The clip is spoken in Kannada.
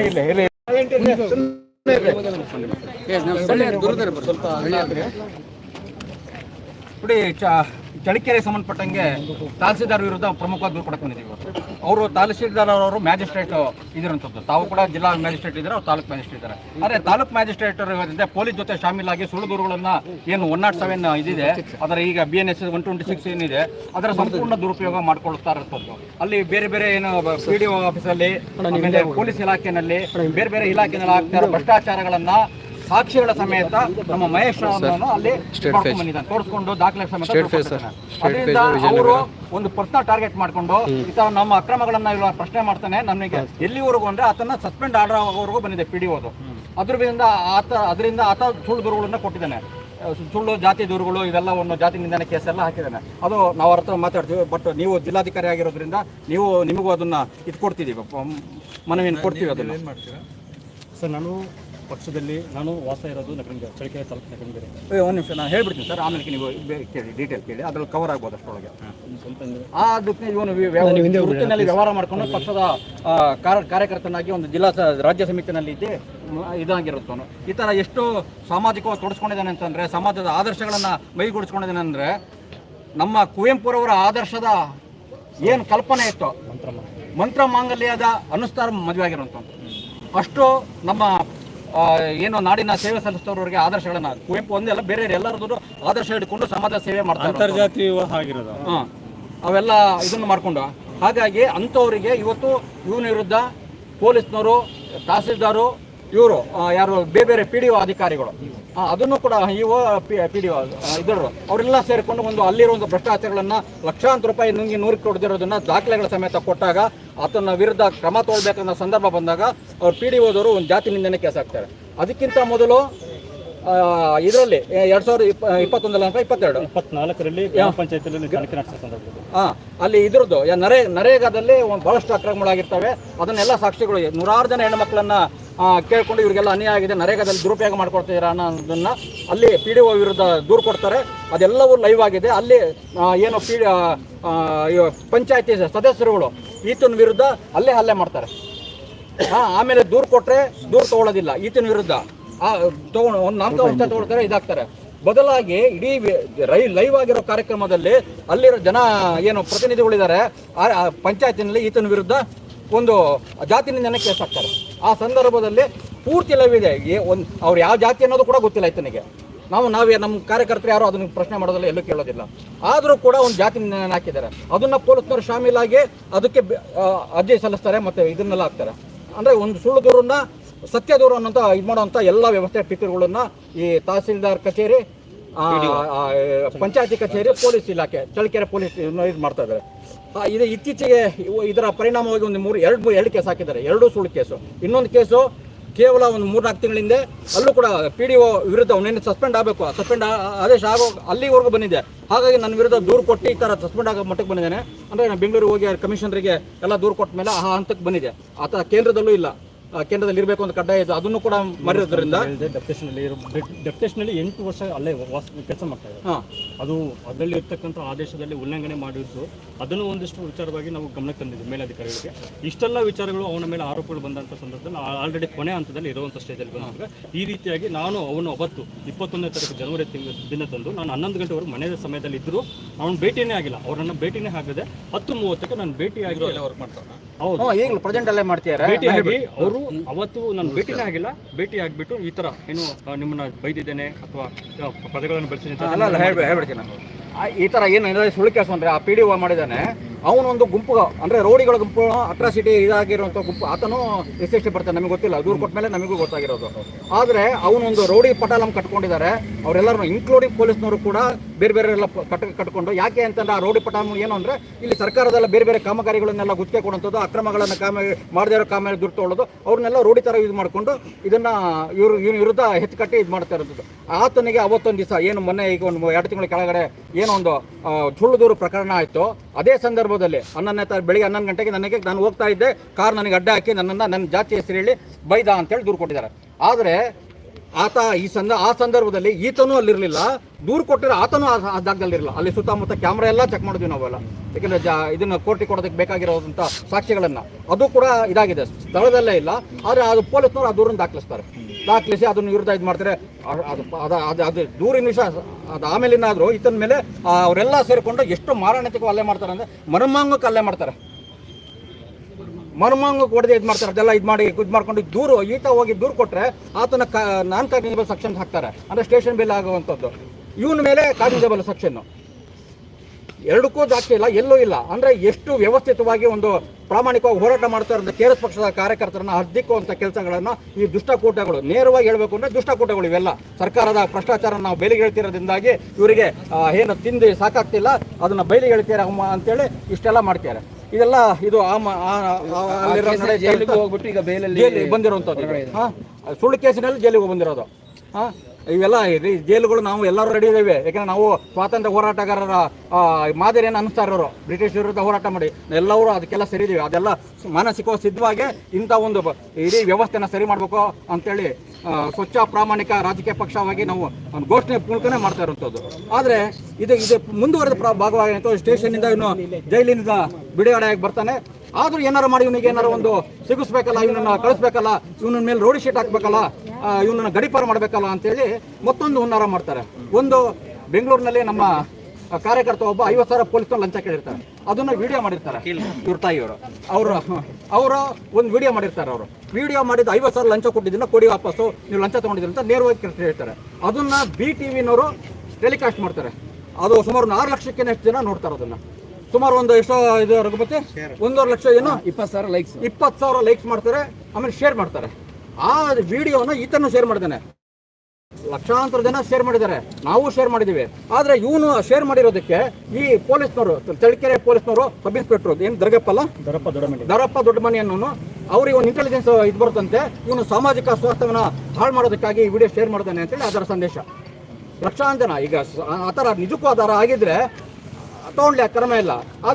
ಇಲ್ಲ ಇಲ್ಲ ನೋಡಿ ಚ- ಚಳ್ಳಕೆರೆ ಸಂಬಂಧಪಟ್ಟಂಗೆ ತಹಸೀಲ್ದಾರ್ ವಿರುದ್ಧ ಪ್ರಮುಖ ದೂರು ಇವತ್ತು. ಅವರು ತಹಸೀಲ್ದಾರ್ ಅವರು ಮ್ಯಾಜಿಸ್ಟ್ರೇಟ್ ಇದ್ರಂಥದ್ದು ತಾವು ಕೂಡ ಜಿಲ್ಲಾ ಮ್ಯಾಜಿಸ್ಟ್ರೇಟ್ ಇದ್ದಾರೆ ತಾಲೂಕ್ ಮ್ಯಾಜಿಸ್ಟ್ರೇಟ್ ಇದ್ದಾರೆ. ಆದರೆ ತಾಲೂಕು ಮ್ಯಾಜಿಸ್ಟ್ರೇಟ್ ಇರೋದ್ರಿಂದ ಪೊಲೀಸ್ ಜೊತೆ ಶಾಮೀಲಾಗಿ ಸುಳ್ಳು ದೂರುಗಳನ್ನು ಏನು ಒನ್ ನಾಟ್ ಸೆವೆನ್ ಇದಿದೆ. ಅದರ ಈಗ B N S one twenty six ಏನಿದೆ, ಅದರ ಸಂಪೂರ್ಣ ದುರುಪಯೋಗ ಮಾಡ್ಕೊಳ್ತಾ ಇರ್ತದ್ದು ಅಲ್ಲಿ ಬೇರೆ ಬೇರೆ ಏನು ಪಿ ಡಿ ಒ ಆಫೀಸಲ್ಲಿ ಪೊಲೀಸ್ ಇಲಾಖೆಯಲ್ಲಿ ಬೇರೆ ಬೇರೆ ಇಲಾಖೆಯಲ್ಲಿ ಆಗ್ತಾ ಇರೋ ಭ್ರಷ್ಟಾಚಾರಗಳನ್ನ ಸಾಕ್ಷಿಗಳ ಸಮೇತ ನಮ್ಮ ಮಹೇಶ್ ಅಲ್ಲಿ ತೋರಿಸಿಕೊಂಡು ಬಂದಿದ್ದಾನೆ ತೋರಿಸ್ಕೊಂಡು ದಾಖಲೆ ಸಮೇತ. ಅದರಿಂದ ಅವರು ಒಂದು ಪರ್ಸನಲ್ ಟಾರ್ಗೆಟ್ ಮಾಡ್ಕೊಂಡು ಈ ತರ ನಮ್ಮ ಅಕ್ರಮಗಳನ್ನ ಇವಾಗ ಪ್ರಶ್ನೆ ಮಾಡ್ತಾನೆ. ನಮಗೆ ಎಲ್ಲಿವರೆಗೂ ಅಂದ್ರೆ ಆತನ ಸಸ್ಪೆಂಡ್ ಆರ್ಡರ್ ಆಗೋವರೆಗೂ ಬಂದಿದೆ ಪಿ ಡಿ ಓದು ಅದರಿಂದ ಆತ ಅದರಿಂದ ಆತ ಸುಳ್ಳು ದೂರುಗಳನ್ನ ಕೊಟ್ಟಿದ್ದಾನೆ. ಸುಳ್ಳು ಜಾತಿ ದೂರುಗಳು ಇವೆಲ್ಲವನ್ನು ಜಾತಿ ನಿಂದನೆ ಕೇಸ್ ಎಲ್ಲ ಹಾಕಿದ್ದಾನೆ. ಅದು ನಾವು ಅರ್ಥ ಹತ್ರ ಮಾತಾಡ್ತೀವಿ ಬಟ್ ನೀವು ಜಿಲ್ಲಾಧಿಕಾರಿ ಆಗಿರೋದ್ರಿಂದ ನೀವು ನಿಮಗೂ ಅದನ್ನ ಇದು ಕೊಡ್ತಿದ್ದೀವಿ ಮನವಿಯನ್ನು ಕೊಡ್ತೀವಿ ಅದನ್ನ. ಸರ್ ನಾನು ಪಕ್ಷದಲ್ಲಿ ನಾನು ವಾಸ ಇರೋದು ನಗರಂಗ ಚಳಿಕೆ ತಾಲೂಕು ನಗರಂಗೆರೆ ಏ, ಒಂದ್ ನಿಮಿಷ ನಾನು ಹೇಳ್ಬಿಡ್ತೀನಿ ಸರ್ ಆಮೇಲೆ ನೀವು ಬೇ- ಕೇಳಿ ಡೀಟೇಲ್ ಕೇಳಿ. ಅದ್ರಲ್ಲಿ ಕವರ್ ಆಗ್ಬೋದು ಅಷ್ಟರೊಳಗೆ. ಆ ಅದಕ್ಕೆ ಇವನು ವ್ಯವ- ವೃತ್ತಿನಲ್ಲಿ ವ್ಯವಹಾರ ಮಾಡ್ಕೊಂಡು ಪಕ್ಷದ ಕಾರ್ಯ- ಕಾರ್ಯಕರ್ತನಾಗಿ ಒಂದು ಜಿಲ್ಲಾ ರಾಜ್ಯ ಸಮಿತಿನಲ್ಲಿ ಇದ್ದು ಇದಾಗಿರುತ್ತವನು. ಈ ಥರ ಎಷ್ಟು ಸಾಮಾಜಿಕವಾಗಿ ತೊಡಸ್ಕೊಂಡಿದ್ದಾನೆ ಅಂತಂದರೆ ಸಮಾಜದ ಆದರ್ಶಗಳನ್ನು ಮೈಗೂಡಿಸ್ಕೊಂಡಿದ್ದಾನೆ ಅಂದರೆ ನಮ್ಮ ಕುವೆಂಪುರವರ ಆದರ್ಶದ ಏನು ಕಲ್ಪನೆ ಇತ್ತು ಮಂತ್ರ ಮಾಂಗಲ್ಯದ ಅನುಸ್ತಾರ ಮದುವೆ ಆಗಿರುವಂಥದ್ದು ಅಷ್ಟು ನಮ್ಮ ಏನು ನಾಡಿನ ಸೇವೆ ಸಲ್ಲಿಸ್ತವ್ರಿಗೆ ಆದರ್ಶಗಳನ್ನ ಕುವೆಂಪು ಒಂದೇ ಅಲ್ಲ ಬೇರೆ ಎಲ್ಲರದ್ದು ಆದರ್ಶ ಇಟ್ಕೊಂಡು ಸಮಾಜ ಸೇವೆ ಮಾಡ್ತಾರೆ ಅಂತರ್ಜಾತಿ ವಿವಾಹ ಆಗಿರೋದು. ಹಾ. ಅವೆಲ್ಲ ಇದನ್ನು ಮಾಡ್ಕೊಂಡು. ಹಾಗಾಗಿ ಅಂಥವರಿಗೆ ಇವತ್ತು ಇವನ ವಿರುದ್ಧ ಪೊಲೀಸ್ನವರು ತಹಸೀಲ್ದಾರು ಇವರು ಯಾರು ಬೇರೆ ಬೇರೆ ಪಿ ಡಿ ಒ ಅಧಿಕಾರಿಗಳು. ಅದನ್ನು ಕೂಡ ಇಒ ಪಿ ಡಿ ಒ ಇದ್ದರು ಅವರೆಲ್ಲ ಸೇರಿಕೊಂಡು ಒಂದು ಅಲ್ಲಿರೋ ಒಂದು ಭ್ರಷ್ಟಾಚಾರಗಳನ್ನ ಲಕ್ಷಾಂತರ ರೂಪಾಯಿ ನುಂಗಿ ನೂರು ಕೊಡದಿರೋದನ್ನು ದಾಖಲೆಗಳ ಸಮೇತ ಕೊಟ್ಟಾಗ ಆತನ ವಿರುದ್ಧ ಕ್ರಮ ತೊಗೊಳ್ಬೇಕನ್ನ ಸಂದರ್ಭ ಬಂದಾಗ ಅವ್ರು ಪಿ ಡಿ ಒದವರು ಒಂದು ಜಾತಿ ನಿಂದನೆ ಕೇಸ್ ಹಾಕ್ತಾರೆ. ಅದಕ್ಕಿಂತ ಮೊದಲು ಇದರಲ್ಲಿ ಎರಡು ಸಾವಿರದ ಇಪ್ಪ ಇಪ್ಪತ್ತೊಂದಲ್ಲ ಅಂತ ಇಪ್ಪತ್ತೆರಡು. ಇಪ್ಪತ್ನಾಲ್ಕರಲ್ಲಿ ಗ್ರಾಮ ಪಂಚಾಯತಿಯಲ್ಲಿ ತನಿಖೆ ನಡೆಸಿದ ಸಂದರ್ಭದಲ್ಲಿ. ಹಾ ಅಲ್ಲಿ ಇದ್ರದ್ದು ನರೇ ನರೇಗಾದಲ್ಲಿ ಒಂದು ಭಾಳಷ್ಟು ಅಕ್ರಮಗಳಾಗಿರ್ತವೆ. ಅದನ್ನೆಲ್ಲ ಸಾಕ್ಷಿಗಳು ನೂರಾರು ಜನ ಹೆಣ್ಮಕ್ಳನ್ನು ಕೇಳ್ಕೊಂಡು ಇವರಿಗೆಲ್ಲ ಅನ್ಯಾಯ ಆಗಿದೆ ನರೇಗಾದಲ್ಲಿ ದುರುಪಯೋಗ ಮಾಡ್ಕೊಡ್ತಿದ್ದೀರಾ ಅನ್ನೋದನ್ನು ಅಲ್ಲಿ ಪಿ ಡಿ ಒ ವಿರುದ್ಧ ದೂರು ಕೊಡ್ತಾರೆ. ಅದೆಲ್ಲವೂ ಲೈವ್ ಆಗಿದೆ. ಅಲ್ಲಿ ಏನು ಪಿ ಪಂಚಾಯತಿ ಸದಸ್ಯರುಗಳು ಈತನ ವಿರುದ್ಧ ಅಲ್ಲೇ ಹಲ್ಲೆ ಮಾಡ್ತಾರೆ. ಹಾಂ ಆಮೇಲೆ ದೂರು ಕೊಟ್ಟರೆ ದೂರು ತಗೊಳ್ಳೋದಿಲ್ಲ ಈತನ ವಿರುದ್ಧ. ಆ ತಗೊಂಡು ಒಂದು ನಾಲ್ಕು ವರ್ಷ ತಗೊಳ್ತಾರೆ ಇದಾಗ್ತಾರೆ. ಬದಲಾಗಿ ಇಡೀ ರೈ ಲೈವ್ ಆಗಿರೋ ಕಾರ್ಯಕ್ರಮದಲ್ಲಿ ಅಲ್ಲಿರೋ ಜನ ಏನು ಪ್ರತಿನಿಧಿಗಳಿದ್ದಾರೆ ಆ ಆ ಪಂಚಾಯತಿನಲ್ಲಿ ಈತನ ವಿರುದ್ಧ ಒಂದು ಜಾತಿ ನಿಂದನೆ ಕೇಸ್ ಹಾಕ್ತಾರೆ. ಆ ಸಂದರ್ಭದಲ್ಲಿ ಪೂರ್ತಿ ಲವಿದೆ ಒಂದು ಅವ್ರು ಯಾವ ಜಾತಿ ಅನ್ನೋದು ಕೂಡ ಗೊತ್ತಿಲ್ಲ ಆಯ್ತನಿಗೆ ನಾವು, ನಾವೇ ನಮ್ಮ ಕಾರ್ಯಕರ್ತರು ಯಾರು ಅದನ್ನ ಪ್ರಶ್ನೆ ಮಾಡೋದಿಲ್ಲ, ಎಲ್ಲೂ ಕೇಳೋದಿಲ್ಲ. ಆದರೂ ಕೂಡ ಒಂದು ಜಾತಿ ಹಾಕಿದ್ದಾರೆ. ಅದನ್ನು ಪೊಲೀಸ್ನವರು ಶಾಮೀಲಾಗಿ ಅದಕ್ಕೆ ಅರ್ಜಿ ಸಲ್ಲಿಸ್ತಾರೆ ಮತ್ತು ಇದನ್ನೆಲ್ಲ ಹಾಕ್ತಾರೆ. ಅಂದರೆ ಒಂದು ಸುಳ್ಳು ದೂರನ್ನ ಸತ್ಯ ದೂರ ಅನ್ನೋಂಥ ಇದು ಮಾಡೋವಂಥ ಎಲ್ಲ ವ್ಯವಸ್ಥೆ ಟಿಕೆಟ್ಗಳನ್ನು ಈ ತಹಸೀಲ್ದಾರ್ ಕಚೇರಿ ಪಂಚಾಯತಿ ಕಚೇರಿ ಪೊಲೀಸ್ ಇಲಾಖೆ ಚಳ್ಳಕೆರೆ ಪೊಲೀಸ್ ಇದು ಮಾಡ್ತಾ ಇದ್ದಾರೆ ಇದು ಇತ್ತೀಚೆಗೆ ಇದರ ಪರಿಣಾಮವಾಗಿ ಒಂದು ಮೂರು ಎರಡು ಮೂರು ಎರಡು ಕೇಸ್ ಹಾಕಿದ್ದಾರೆ. ಎರಡೂ ಸುಳ್ಳು ಕೇಸು. ಇನ್ನೊಂದು ಕೇಸು ಕೇವಲ ಒಂದು ಮೂರ್ನಾಲ್ಕು ತಿಂಗಳಿಂದ ಅಲ್ಲೂ ಕೂಡ ಪಿ ಡಿ ಒ ವಿರುದ್ಧ ಅವನೇನು ಸಸ್ಪೆಂಡ್ ಆಗಬೇಕು? ಸಸ್ಪೆಂಡ್ ಆದೇಶ ಆಗೋ ಅಲ್ಲಿವರೆಗೂ ಬಂದಿದೆ. ಹಾಗಾಗಿ ನನ್ನ ವಿರುದ್ಧ ದೂರು ಕೊಟ್ಟು ಈ ಥರ ಸಸ್ಪೆಂಡ್ ಆಗೋ ಮಟ್ಟಕ್ಕೆ ಬಂದಿದ್ದೇನೆ. ಅಂದರೆ ನಾನು ಬೆಂಗಳೂರಿಗೆ ಹೋಗಿ ಕಮಿಷನರಿಗೆ ಎಲ್ಲ ದೂರು ಕೊಟ್ಟ ಮೇಲೆ ಆ ಹಂತಕ್ಕೆ ಬಂದಿದೆ. ಆತ ಕೇಂದ್ರದಲ್ಲೂ ಇಲ್ಲ. ಕೇಂದ್ರದಲ್ಲಿ ಇರಬೇಕು ಅಂತ ಕಡ್ಡಾಯ ಇದೆ ಅದನ್ನು ಕೂಡ ಮರೆಯೋದ್ರಿಂದ ಡೆಪ್ಟೇಷನಲ್ಲಿ ಡೆಪ್ಟೇಷನಲ್ಲಿ ಎಂಟು ವರ್ಷ ಅಲ್ಲೇ ವಾಸ ಕೆಲಸ ಮಾಡ್ತಾ ಇದೆ ಅದು ಅದರಲ್ಲಿ ಇರ್ತಕ್ಕಂಥ ಆದೇಶದಲ್ಲಿ ಉಲ್ಲಂಘನೆ ಮಾಡಿದ್ದು. ಅದನ್ನು ಒಂದಿಷ್ಟು ವಿಚಾರವಾಗಿ ನಾವು ಗಮನಕ್ಕೆ ತಂದಿದ್ದೀವಿ ಮೇಲಧಿಕಾರಿಗಳಿಗೆ. ಇಷ್ಟೆಲ್ಲ ವಿಚಾರಗಳು ಅವನ ಮೇಲೆ ಆರೋಪಗಳು ಬಂದಂಥ ಸಂದರ್ಭದಲ್ಲಿ ಆಲ್ರೆಡಿ ಕೊನೆ ಹಂತದಲ್ಲಿ ಇರುವಂಥ ಸ್ಟೇಜಲ್ಲಿ ಬಂದಾಗ ಈ ರೀತಿಯಾಗಿ ನಾನು ಅವನು ಅವತ್ತು ಇಪ್ಪತ್ತೊಂದನೇ ತಾರೀಕು ಜನವರಿ ತಿಂಗಳ ದಿನ ತಂದು ನಾನು ಹನ್ನೊಂದು ಗಂಟೆವರೆಗೂ ಮನೆಯ ಸಮಯದಲ್ಲಿ ಇದ್ದರೂ ಅವನು ಭೇಟಿಯೇ ಆಗಿಲ್ಲ. ಅವರನ್ನು ಭೇಟಿನೇ ಆಗದೆ ಹತ್ತು ಮೂವತ್ತಕ್ಕೆ ನಾನು ಭೇಟಿ ಆಗಿರೋ ಮಾಡ್ತಾನೆ ಹ್ಞೂ ಈಗಲೂ ಪ್ರೆಸೆಂಟ್ ಅಲ್ಲೇ ಮಾಡ್ತಿದ್ದಾರೆ ಭೇಟಿ ಆಗಿ ಅವರು ಅವತ್ತು ನಾನು ಭೇಟಿನೇ ಆಗಿಲ್ಲ. ಭೇಟಿ ಆಗಿಬಿಟ್ಟು ಈ ತರ ಏನು ನಿಮ್ಮನ್ನ ಬೈದಿದ್ದೇನೆ ಅಥವಾ ಪದಗಳನ್ನು ಬಳಸಿದ್ದೇನೆ ಹೇಳ್ಬಿಡ್ತೀನಿ ನಾನು. ಈ ತರ ಏನು ಸುಳ್ಳು ಕೆಲಸ ಅಂದರೆ ಆ ಪಿ ಡಿ ಮಾಡಿದ್ದಾನೆ. ಅವನೊಂದು ಗುಂಪು ಅಂದರೆ ರೌಡಿಗಳ ಗುಂಪು, ಅಟ್ರಾಸಿಟಿ ಇದಾಗಿರುವಂಥ ಗುಂಪು, ಆತನು ಎಸ್ ಎಸ್ ಟಿ ಬರ್ತಾನೆ, ನಮಗೆ ಗೊತ್ತಿಲ್ಲ, ದೂರು ಕೊಟ್ಟ ಮೇಲೆ ನಮಗೂ ಗೊತ್ತಾಗಿರೋದು. ಆದರೆ ಅವನೊಂದು ರೌಡಿ ಪಟಾಲಂ ಕಟ್ಕೊಂಡಿದ್ದಾರೆ ಅವರೆಲ್ಲರೂ ಇನ್ಕ್ಲೂಡಿಂಗ್ ಪೊಲೀಸ್ನವರು ಕೂಡ ಬೇರೆ ಬೇರೆ ಎಲ್ಲ ಕಟ್, ಕಟ್ಕೊಂಡು, ಯಾಕೆ ಅಂತಂದ್ರೆ ಆ ರೋಡಿ ಪಟಾಲಂ ಏನು ಅಂದರೆ, ಇಲ್ಲಿ ಸರ್ಕಾರದಲ್ಲ ಬೇರೆ ಬೇರೆ ಕಾಮಗಾರಿಗಳನ್ನೆಲ್ಲ ಗುತ್ತಿಗೆ ಕೊಡುವಂಥದ್ದು, ಅಕ್ರಮಗಳನ್ನು ಕಾಮ, ಮಾಡದೇ ಇರೋ ಕಾಮ ದುಡ್ಡು ತೊಗೊಳ್ಳೋದು, ಅವ್ರನ್ನೆಲ್ಲ ರೋಡಿ ಥರ ಯೂಸ್ ಮಾಡಿಕೊಂಡು, ಇದನ್ನ ಇವರು, ಇವ್ರ ವಿರುದ್ಧ ಹೆಚ್ಚು ಕಟ್ಟಿ ಇದು ಮಾಡ್ತಾ ಇರೋದು. ಆತನಿಗೆ ಅವತ್ತೊಂದು ದಿವಸ, ಏನು ಮೊನ್ನೆ ಈಗ ಒಂದು ಎರಡು ತಿಂಗಳ ಕೆಳಗಡೆ ಏನೋ ಒಂದು ಸುಳ್ಳು ದೂರು ಪ್ರಕರಣ ಆಯಿತು ಅದೇ ಸಂದರ್ಭದಲ್ಲಿ ಹನ್ನೊಂದನೇ ತಾರೀಕು ಬೆಳಿಗ್ಗೆ ಹನ್ನೊಂದು ಗಂಟೆಗೆ ನನಗೆ, ನಾನು ಹೋಗ್ತಾ ಇದ್ದೆ, ಕಾರ್ ನನಗೆ ಅಡ್ಡ ಹಾಕಿ ನನ್ನನ್ನು ನನ್ನ ಜಾತಿ ಹೆಸರು ಹೇಳಿ ಬೈದ ಅಂತೇಳಿ ದೂರು ಕೊಟ್ಟಿದ್ದಾರೆ. ಆದರೆ ಆತ ಈ ಸಂದ, ಆ ಸಂದರ್ಭದಲ್ಲಿ ಈತನೂ ಅಲ್ಲಿರಲಿಲ್ಲ, ದೂರು ಕೊಟ್ಟಿರೋ ಆತನೂ ಆ ಜಾಗದಲ್ಲಿರಲಿಲ್ಲ. ಅಲ್ಲಿ ಸುತ್ತಮುತ್ತ ಕ್ಯಾಮ್ರಾ ಎಲ್ಲ ಚೆಕ್ ಮಾಡಿದ್ವಿ ನಾವೆಲ್ಲ. ಯಾಕೆಂದರೆ ಜಾ, ಇದನ್ನು ಕೋರ್ಟಿಗೆ ಕೊಡೋದಕ್ಕೆ ಬೇಕಾಗಿರೋದಂಥ ಸಾಕ್ಷಿಗಳನ್ನು ಅದು ಕೂಡ ಇದಾಗಿದೆ. ಸ್ಥಳದಲ್ಲೇ ಇಲ್ಲ. ಆದರೆ ಅದು ಪೊಲೀಸ್ನವರು ಆ ದೂರನ್ನು ದಾಖಲಿಸ್ತಾರೆ. ದಾಖಲಿಸಿ ಅದನ್ನು ವಿರುದ್ಧ ಇದು ಮಾಡ್ತಾರೆ. ಅದು ಅದು ಅದು ದೂರಿನ ವಿಷಯ. ಅದು ಆಮೇಲಿನಾದರೂ ಇತನ ಮೇಲೆ ಅವರೆಲ್ಲ ಸೇರಿಕೊಂಡು ಎಷ್ಟು ಮಾರಣಾಂತಿಕ ಅಲ್ಲೇ ಮಾಡ್ತಾರೆ ಅಂದರೆ ಮರ್ಮಾಂಗಕ್ಕೆ ಹಲ್ಲೆ ಮಾಡ್ತಾರೆ. ಮರ್ಮಾಂಗಕ್ಕೆ ಹೊಡೆದು ಇದು ಮಾಡ್ತಾರೆ. ಅದೆಲ್ಲ ಇದು ಮಾಡಿ ಇದು ಮಾಡ್ಕೊಂಡು ದೂರು ಈತ ಹೋಗಿ ದೂರು ಕೊಟ್ಟರೆ ಆತನ ಕ ನಾನ್ ಕಾಗ್ನಿಜಬಲ್ ಸೆಕ್ಷನ್ ಹಾಕ್ತಾರೆ. ಅಂದರೆ ಸ್ಟೇಷನ್ ಬಿಲ್ ಆಗುವಂಥದ್ದು. ಇವನ ಮೇಲೆ ಕಾಗ್ನಿಜಬಲ್ ಸೆಕ್ಷನ್ನು. ಎರಡಕ್ಕೂ ದಾಖಲೆ ಇಲ್ಲ ಎಲ್ಲೂ ಇಲ್ಲ. ಅಂದರೆ ಎಷ್ಟು ವ್ಯವಸ್ಥಿತವಾಗಿ ಒಂದು ಪ್ರಾಮಾಣಿಕವಾಗಿ ಹೋರಾಟ ಮಾಡ್ತಾ ಇರೋದು ಕೆ ಎಸ್ ಪಕ್ಷದ ಕಾರ್ಯಕರ್ತರನ್ನ ಹದ್ದಿಕ್ಕುವಂಥ ಕೆಲಸಗಳನ್ನು ಈ ದುಷ್ಟಕೂಟಗಳು ನೇರವಾಗಿ ಹೇಳಬೇಕು ಅಂದ್ರೆ ದುಷ್ಟಕೂಟಗಳು ಇವೆಲ್ಲ. ಸರ್ಕಾರದ ಭ್ರಷ್ಟಾಚಾರ ನಾವು ಬಯಲಿಗೆ ಹೇಳ್ತಿರೋದ್ರಿಂದಾಗಿ ಇವರಿಗೆ ಏನು ತಿಂದು ಸಾಕಾಗ್ತಿಲ್ಲ ಅದನ್ನ ಬಯಲಿಗೆ ಹೇಳ್ತೀರ ಅಮ್ಮ ಅಂತೇಳಿ ಇಷ್ಟೆಲ್ಲ ಮಾಡ್ತಾರೆ ಇದೆಲ್ಲ ಇದು ಹೋಗ್ಬಿಟ್ಟು ಈಗ ಬಂದಿರುವಂಥದ್ದು? ಸುಳ್ಳು ಕೇಸಿನಲ್ಲಿ ಜೈಲಿಗೆ ಬಂದಿರೋದು. ಹಾ ಇವೆಲ್ಲ ಜೈಲುಗಳು ನಾವು ಎಲ್ಲರೂ ರೆಡಿ ಇದ್ದೇವೆ. ಯಾಕಂದ್ರೆ ನಾವು ಸ್ವಾತಂತ್ರ್ಯ ಹೋರಾಟಗಾರರ ಮಾದರಿಯನ್ನು ಅನಿಸ್ತಾ ಇರೋರು. ಬ್ರಿಟಿಷ್ ವಿರುದ್ಧ ಹೋರಾಟ ಮಾಡಿ. ಎಲ್ಲರೂ ಅದಕ್ಕೆಲ್ಲ ಸರಿದೀವಿ ಅದೆಲ್ಲ ಮಾನಸಿಕ ಸಿದ್ಧವಾಗಿ ಇಂಥ ಒಂದು ಇಡೀ ವ್ಯವಸ್ಥೆನ ಸರಿ ಮಾಡಬೇಕು ಅಂತೇಳಿ ಸ್ವಚ್ಛ, ಪ್ರಾಮಾಣಿಕ ರಾಜಕೀಯ ಪಕ್ಷವಾಗಿ ನಾವು ಒಂದು ಘೋಷಣೆ ಮೂಲಕನೇ ಮಾಡ್ತಾ ಇರುವಂಥದ್ದು. ಆದರೆ ಇದು ಇದು ಮುಂದುವರೆದ ಪ್ರ- ಭಾಗವಾಗಿ ಸ್ಟೇಷನ್ನಿಂದ ಇನ್ನು ಜೈಲಿನಿಂದ ಬಿಡುಗಡೆಯಾಗಿ ಬರ್ತಾನೆ. ಆದರೂ ಏನಾರು ಮಾಡಿ, ಇವನಿಗೆ ಏನಾರು ಒಂದು ಸಿಗಿಸ್ಬೇಕಲ್ಲ, ಇವನನ್ನ ಕಳಿಸ್ಬೇಕಲ್ಲ, ಇವನ ಮೇಲೆ ರೋಡಿ ಶೀಟ್ ಹಾಕ್ಬೇಕಲ್ಲ ಇವನನ್ನ ಗಡಿಪಾರು ಮಾಡಬೇಕಲ್ಲ ಅಂತೇಳಿ ಮತ್ತೊಂದು ಹುನ್ನಾರ ಮಾಡ್ತಾರೆ. ಒಂದು ಬೆಂಗಳೂರಿನಲ್ಲಿ ನಮ್ಮ ಕಾರ್ಯಕರ್ತ ಒಬ್ಬ ಐವತ್ತು ಸಾವಿರ ಪೊಲೀಸ್ ಲಂಚ ಕೇಳಿರ್ತಾರೆ. ಅದನ್ನ ವಿಡಿಯೋ ಮಾಡಿರ್ತಾರೆ. ಇವ್ರ ತಾಯಿಯವರು ಅವರು. ಅವರು ಒಂದು ವಿಡಿಯೋ ಮಾಡಿರ್ತಾರೆ ಅವರು. ವಿಡಿಯೋ ಮಾಡಿದ ಐವತ್ತು ಸಾವಿರ ಲಂಚ ಕೊಟ್ಟಿದ್ದನ್ನ ಕೊಡಿ ವಾಪಸ್ಸು ನೀವು ಲಂಚ ತಗೊಂಡಿದ್ದೀರಿ ಅಂತ ನೇರವಾಗಿ ಹೇಳ್ತಾರೆ ಅದನ್ನ ಬಿ ಟಿ ವಿನವರು ಟೆಲಿಕಾಸ್ಟ್ ಮಾಡ್ತಾರೆ. ಅದು ಸುಮಾರು ಆರು ಲಕ್ಷಕ್ಕೆ ಎಷ್ಟು ಜನ ನೋಡ್ತಾರೆ ಅದನ್ನ. ಸುಮಾರು ಒಂದು ಎಷ್ಟೋ ಇದು ರಘುಪತಿ ಒಂದೂವರೆ ಲಕ್ಷ ಏನು? ಇಪ್ಪತ್ತು ಸಾವಿರ ಲೈಕ್ಸ್ ಇಪ್ಪತ್ತು ಸಾವಿರ ಲೈಕ್ಸ್ ಮಾಡ್ತಾರೆ ಆಮೇಲೆ ಶೇರ್ ಮಾಡ್ತಾರೆ. ಆ ವಿಡಿಯೋನ ಈತನು ಶೇರ್ ಮಾಡಿದ್ದಾನೆ. ಲಕ್ಷಾಂತರ ಜನ ಶೇರ್ ಮಾಡಿದ್ದಾರೆ. ನಾವು ಶೇರ್ ಮಾಡಿದ್ದೀವಿ. ಆದರೆ ಇವನು ಶೇರ್ ಮಾಡಿರೋದಕ್ಕೆ ಈ ಪೊಲೀಸ್ನವರು ತಳಿಕೆರೆ ಪೊಲೀಸ್ನವರು ಸಬ್ ಇನ್ಸ್ಪೆಕ್ಟರ್ ಏನು ದರ್ಗಪ್ಪಲ್ಲ? ದರಪ್ಪ ದೊಡ್ಡಮನಿ. ದರಪ್ಪ ದೊಡ್ಡ ಮನಿ ಅನ್ನೋನು. ಅವ್ರಿಗೆ ಒಂದು ಇಂಟೆಲಿಜೆನ್ಸ್ ಇದು ಬರುತ್ತಂತೆ. ಇವನು ಸಾಮಾಜಿಕ ಸ್ವಾಸ್ಥ್ಯವನ್ನ ಹಾಳು ಮಾಡೋದಕ್ಕಾಗಿ ಈ ವಿಡಿಯೋ ಶೇರ್ ಮಾಡಿದ್ದಾನೆ ಅಂತೇಳಿ ಅದರ ಸಂದೇಶ. ಲಕ್ಷಾಂತರ ಜನ. ಈಗ ಆ ಥರ ನಿಜಕ್ಕೂ ಆಧಾರ ಥರ ಆಗಿದ್ರೆ ತಗೊಂಡ್ಲಿ ಕ್ರಮ ಇಲ್ಲ.